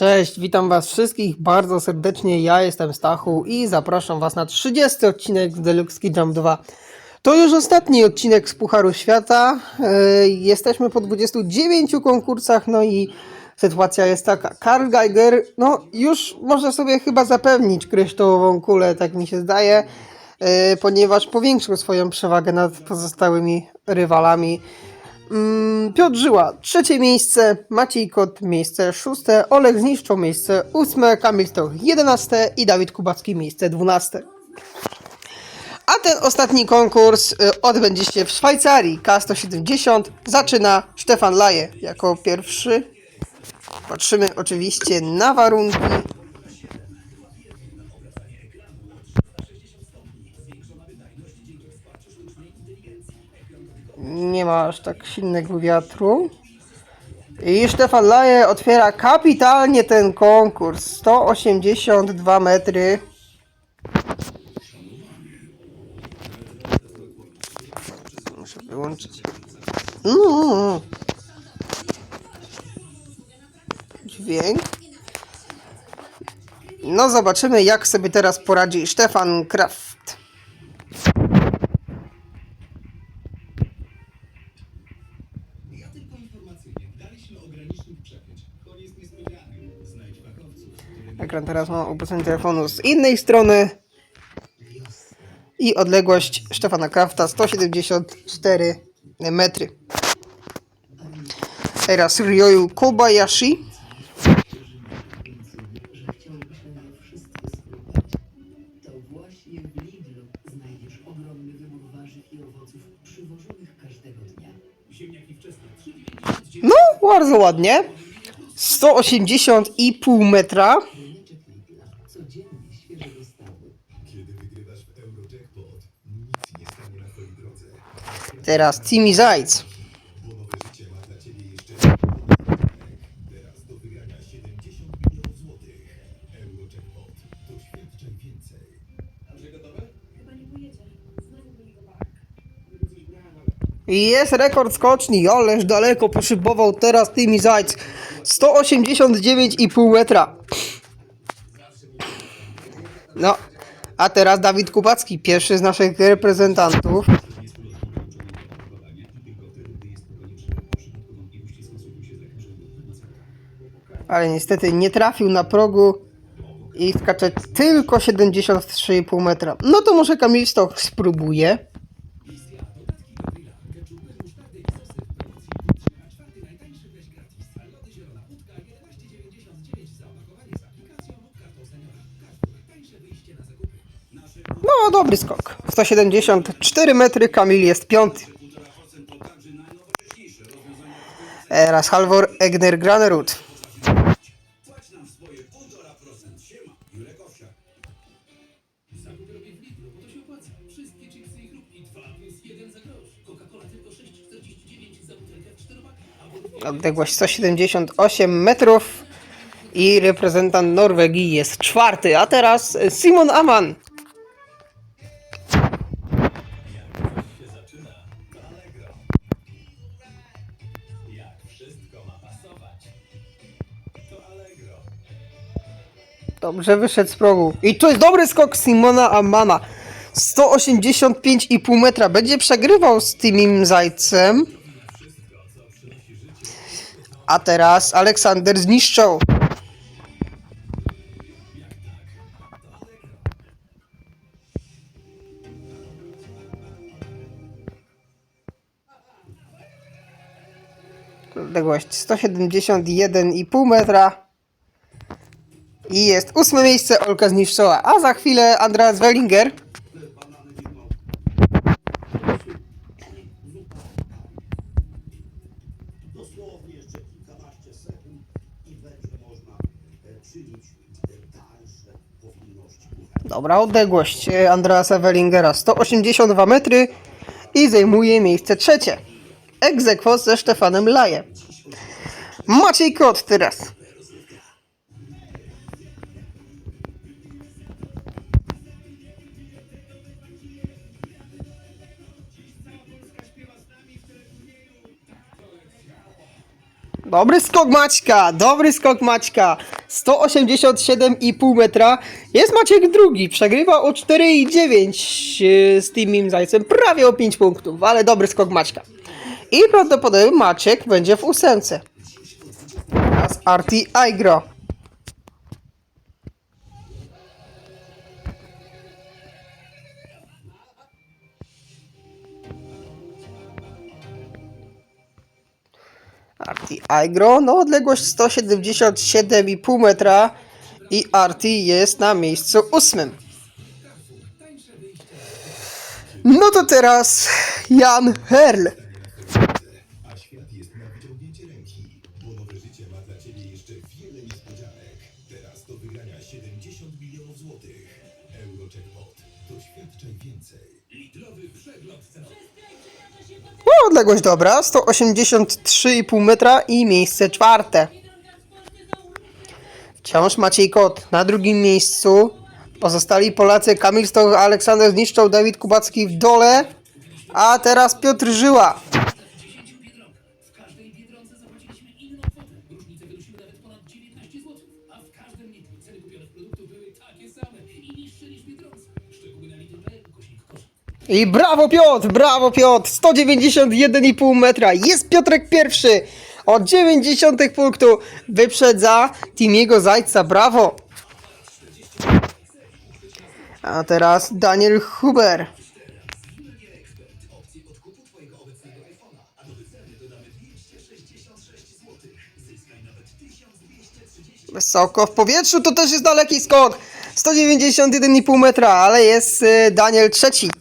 Cześć, witam Was wszystkich bardzo serdecznie. Ja jestem Stachu i zapraszam Was na 30 odcinek z Deluxe Jump 2. To już ostatni odcinek z Pucharu Świata. E, Jesteśmy po 29 konkursach, no i sytuacja jest taka. Karl Geiger, no już może sobie chyba zapewnić kryształową kulę, tak mi się zdaje, e, ponieważ powiększył swoją przewagę nad pozostałymi rywalami. Mm, Piotr Żyła, trzecie miejsce, Maciej Kot, miejsce szóste, Oleg Zniszczą, miejsce ósme, Kamil Stoch, jedenaste i Dawid Kubacki, miejsce dwunaste. A ten ostatni konkurs y, odbędzie się w Szwajcarii, K170, zaczyna Stefan Laje jako pierwszy. Patrzymy oczywiście na warunki. Nie ma aż tak silnego wiatru. I Stefan Laje otwiera kapitalnie ten konkurs. 182 metry. Muszę wyłączyć. Mm. Dźwięk. No zobaczymy jak sobie teraz poradzi Stefan Kraft. Ekran teraz ma opuszczony telefonu z innej strony. I odległość Stefana Krafta 174 metry. Teraz Ryoyu Kobayashi. No, bardzo ładnie. 180,5 metra. Andrzej gotowy? I jest rekord skoczni, ależ daleko poszybował teraz Timmy Zajc. 189,5 metra. No, a teraz Dawid Kubacki, pierwszy z naszych reprezentantów. Ale niestety nie trafił na progu i skacze tylko 73,5 metra. No to może Kamil Stoch spróbuje. No, dobry skok. 174 metry, Kamil jest piąty. Teraz Halvor Egner Granerud. Odległość 178 metrów i reprezentant Norwegii jest czwarty, a teraz Simon Aman. Dobrze wyszedł z progu. I to jest dobry skok Simona Amana. 185,5 metra. Będzie przegrywał z Timim Zajcem. A teraz Aleksander zniszczał. Odległość 171,5 metra. I jest ósme miejsce, Olka zniszczała. A za chwilę Andreas Wellinger. Dobra, odległość e, Andreasa Wellingera 182 metry i zajmuje miejsce trzecie. Egzekwo ze Stefanem Laje. Maciej Kot teraz. Dobry skok Maćka, dobry skok Maćka. 187,5 metra. Jest Maciek drugi, przegrywa o 4,9 yy, z Teamim Zajcem, prawie o 5 punktów, ale dobry skok Maćka. I prawdopodobnie Maciek będzie w ósemce. Teraz Arti Aigro. Aigro, no odległość 177,5 metra i Arti jest na miejscu ósmym. No to teraz Jan Herl. A świat jest na wyciągnięcie ręki, bo nowe życie ma dla Ciebie jeszcze wiele niespodzianek. Teraz do wygrania 70 milionów złotych. Eurojackpot. Doświadczaj więcej. Litrowy przegląd cenowy. No, odległość dobra, 183,5 metra i miejsce czwarte. Wciąż Maciej Kot na drugim miejscu. Pozostali Polacy Kamil Stoch, Aleksander Zniszczał, Dawid Kubacki w dole. A teraz Piotr Żyła. I brawo Piotr, brawo Piotr, 191,5 metra, jest Piotrek pierwszy, o 90 punktu wyprzedza Timiego Zajca, brawo. A teraz Daniel Huber. Wysoko w powietrzu, to też jest daleki skok. 191,5 metra, ale jest y, Daniel trzeci.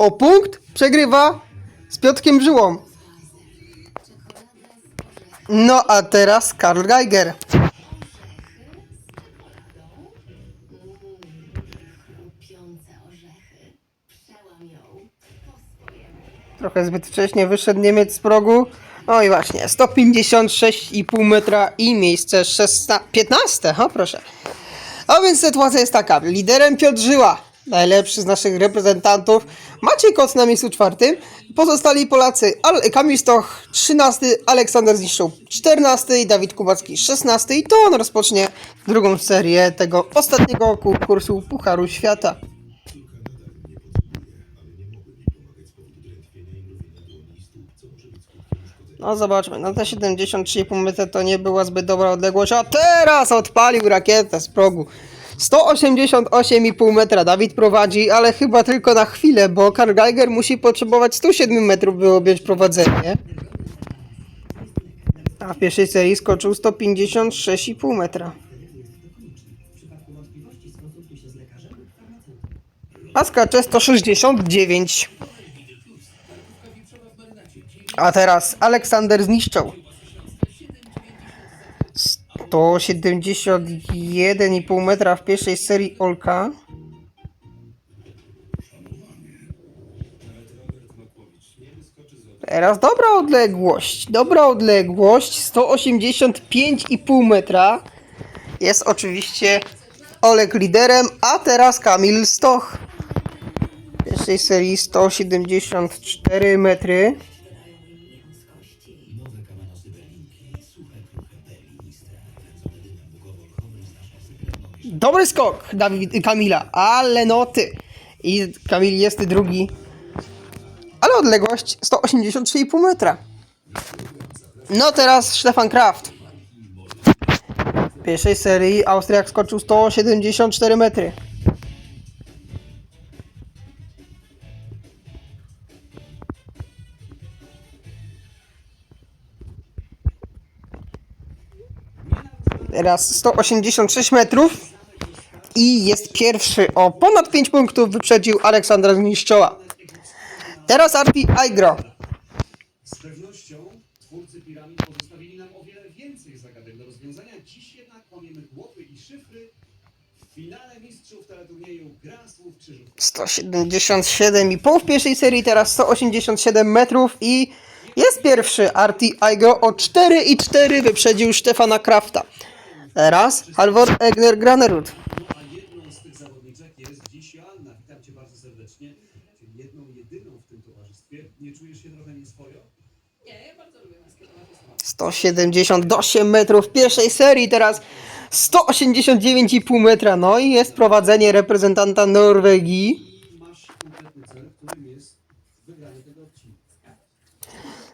O punkt przegrywa z Piotkiem Żyłą. No a teraz Karl Geiger. Trochę zbyt wcześnie wyszedł Niemiec z progu. No i właśnie, 156,5 metra i miejsce 16, 15, o proszę. A więc sytuacja jest taka, liderem Piotr Żyła, najlepszy z naszych reprezentantów, Maciej Koc na miejscu czwartym, pozostali Polacy Al- Kamil Stoch 13, Aleksander Zniszczą 14 i Dawid Kubacki 16 i to on rozpocznie drugą serię tego ostatniego konkursu Pucharu Świata. No zobaczmy, no te 73,5 metra to nie była zbyt dobra odległość, a teraz odpalił rakietę z progu. 188,5 metra Dawid prowadzi, ale chyba tylko na chwilę, bo Karl Geiger musi potrzebować 107 metrów, by objąć prowadzenie. A w pierwszej serii skoczył 156,5 metra. A skacze 169. A teraz Aleksander zniszczał. 171,5 metra w pierwszej serii Olka. Teraz dobra odległość. Dobra odległość. 185,5 metra. Jest oczywiście Olek liderem, a teraz Kamil Stoch. W pierwszej serii 174 metry. Dobry skok Dawid, Kamila, ale noty. I Kamil jest drugi. Ale odległość 183,5 metra. No teraz Stefan Kraft. W pierwszej serii Austriak skoczył 174 metry. Teraz 186 metrów i jest pierwszy o ponad 5 punktów wyprzedził Aleksandra Zniszczoła. Teraz Arpi Aigro. Z pewnością twórcy piramid pozostawili nam o wiele więcej zagadek do rozwiązania. Dziś jednak łamiemy głowy i szyfry w finale mistrzów teleturnieju Gra Słów Krzyżów. 177,5 w pierwszej serii, teraz 187 metrów i jest pierwszy Arti Aigro o 4,4 wyprzedził Stefana Krafta. Teraz Halvor Egner Granerud. 178 metrów w pierwszej serii, teraz 189,5 metra. No i jest prowadzenie reprezentanta Norwegii.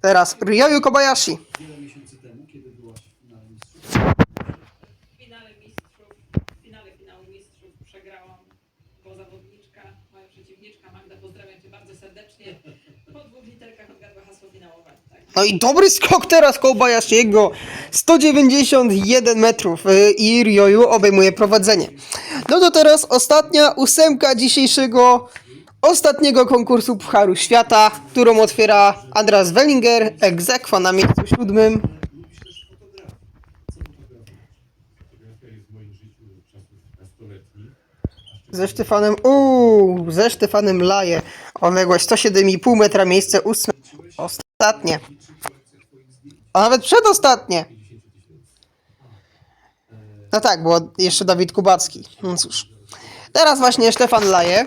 Teraz Ryoyu Kobayashi. Wiele miesięcy temu, kiedy byłaś w finale mistrzów, W finale mistrzów, w finale finału mistrzów przegrałam, bo zawodniczka, moja przeciwniczka Magda, pozdrawiam Cię bardzo serdecznie, po dwóch literkach odgadła hasło finałowe. Tak. No i dobry skok teraz Kobayashiego. 191 metrów y, i Ryoyu obejmuje prowadzenie. No to teraz ostatnia ósemka dzisiejszego ostatniego konkursu Pucharu Świata, którą otwiera Andreas Wellinger, egzekwa na miejscu siódmym. Ze Stefanem, uuu, ze Stefanem Laje. Odległość 107,5 metra, miejsce ósme. Ostatnie. A nawet przedostatnie. No tak, było jeszcze Dawid Kubacki. No cóż. Teraz właśnie Stefan Laje.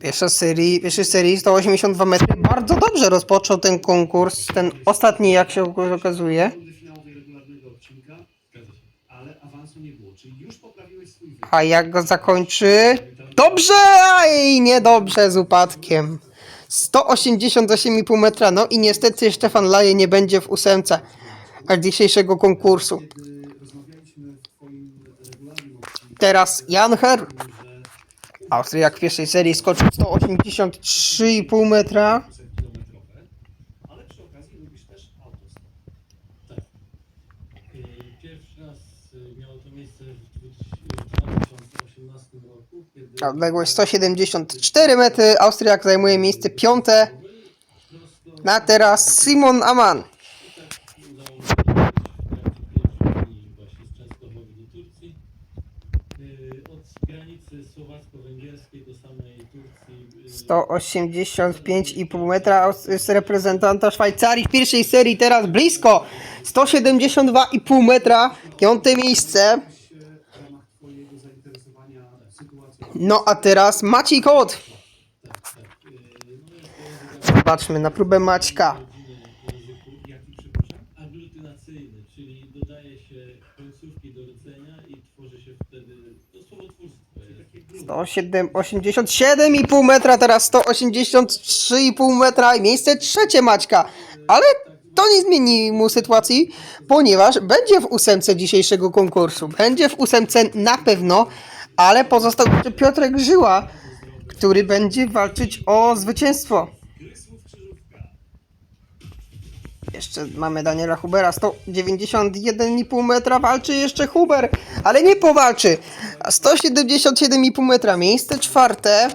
Pierwsza serii, pierwszej serii 182 metry. Bardzo dobrze rozpoczął ten konkurs. Ten ostatni, jak się okazuje. A jak go zakończy? Dobrze! Aj, niedobrze z upadkiem. 188,5 metra. No i niestety Stefan Laje nie będzie w ósemce dzisiejszego konkursu. Teraz Jan Her. że Austriak w pierwszej serii skoczył 183,5 metra. Odległość 174 metry. Austriak zajmuje miejsce piąte. Na teraz Simon Aman. do samej Turcji y, 185,5 metra z reprezentanta Szwajcarii w pierwszej serii teraz blisko 172,5 metra piąte miejsce no a teraz Maciej Kot zobaczmy na próbę Maćka. Aglutynacyjny, czyli dodaje się końcówki do rdzenia i tworzy się wtedy no, słowotwórstwo jest. 187,5 metra teraz 183,5 metra i miejsce trzecie Maćka. Ale to nie zmieni mu sytuacji ponieważ będzie w ósemce dzisiejszego konkursu. Będzie w ósemce na pewno ale pozostał jeszcze Piotrek Żyła który będzie walczyć o zwycięstwo Jeszcze mamy Daniela Hubera, 191,5 metra, walczy jeszcze Huber, ale nie powalczy. A 177,5 metra, miejsce czwarte.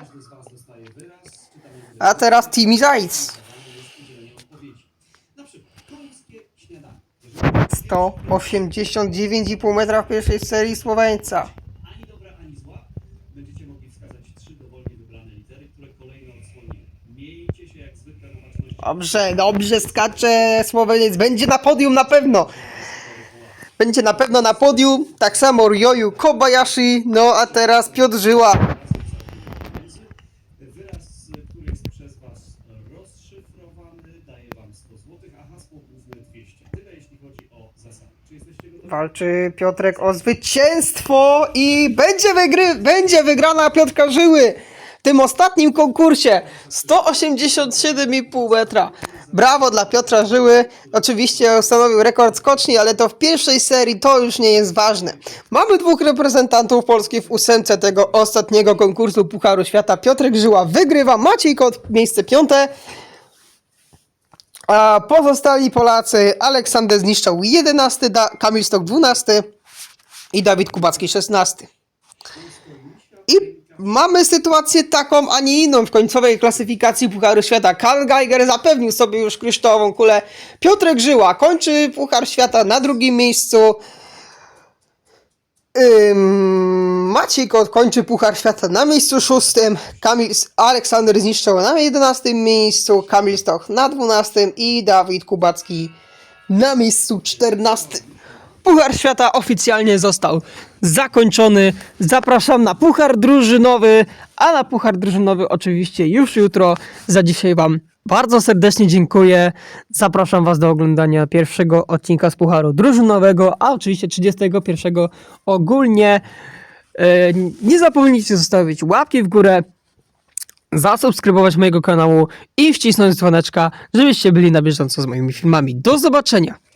A teraz Timi Zajc, udzielenie odpowiedzi. Na przykład, końskie śniadanie. 189,5 metra w pierwszej serii Słoweńca. Dobrze, dobrze skacze Słoweniec, będzie na podium na pewno. Będzie na pewno na podium, tak samo Ryoyu Kobayashi, no a teraz Piotr Żyła. Wyraz, który jest przez was rozszyfrowany, daje wam 100 zł, a hasło główne 200. Tyle jeśli chodzi o zasady. Czy jesteście gotowi? Walczy Piotrek o zwycięstwo i będzie, wygry, będzie wygrana Piotrka Żyły tym ostatnim konkursie. 187,5 metra. Brawo dla Piotra Żyły. Oczywiście ustanowił rekord skoczni, ale to w pierwszej serii to już nie jest ważne. Mamy dwóch reprezentantów Polski w ósemce tego ostatniego konkursu Pucharu Świata. Piotrek Żyła wygrywa, Maciej Kot miejsce piąte. A pozostali Polacy Aleksander Zniszczał 11, da, Kamil Stok 12 i Dawid Kubacki 16. I mamy sytuację taką, a nie inną w końcowej klasyfikacji Pucharu Świata. Karl Geiger zapewnił sobie już kryształową kulę. Piotrek Żyła kończy Puchar Świata na drugim miejscu. Ym, Maciej Kot kończy Puchar Świata na miejscu szóstym, Kamil, Aleksander Zniszczał na jedenastym miejscu, Kamil Stoch na dwunastym i Dawid Kubacki na miejscu czternastym. Puchar Świata oficjalnie został zakończony. Zapraszam na Puchar Drużynowy, a na Puchar Drużynowy oczywiście już jutro. Za dzisiaj Wam Bardzo serdecznie dziękuję. Zapraszam Was do oglądania pierwszego odcinka z Pucharu Drużynowego, a oczywiście 31 ogólnie. E, Nie zapomnijcie zostawić łapki w górę, zasubskrybować mojego kanału i wcisnąć dzwoneczka, żebyście byli na bieżąco z moimi filmami. Do zobaczenia!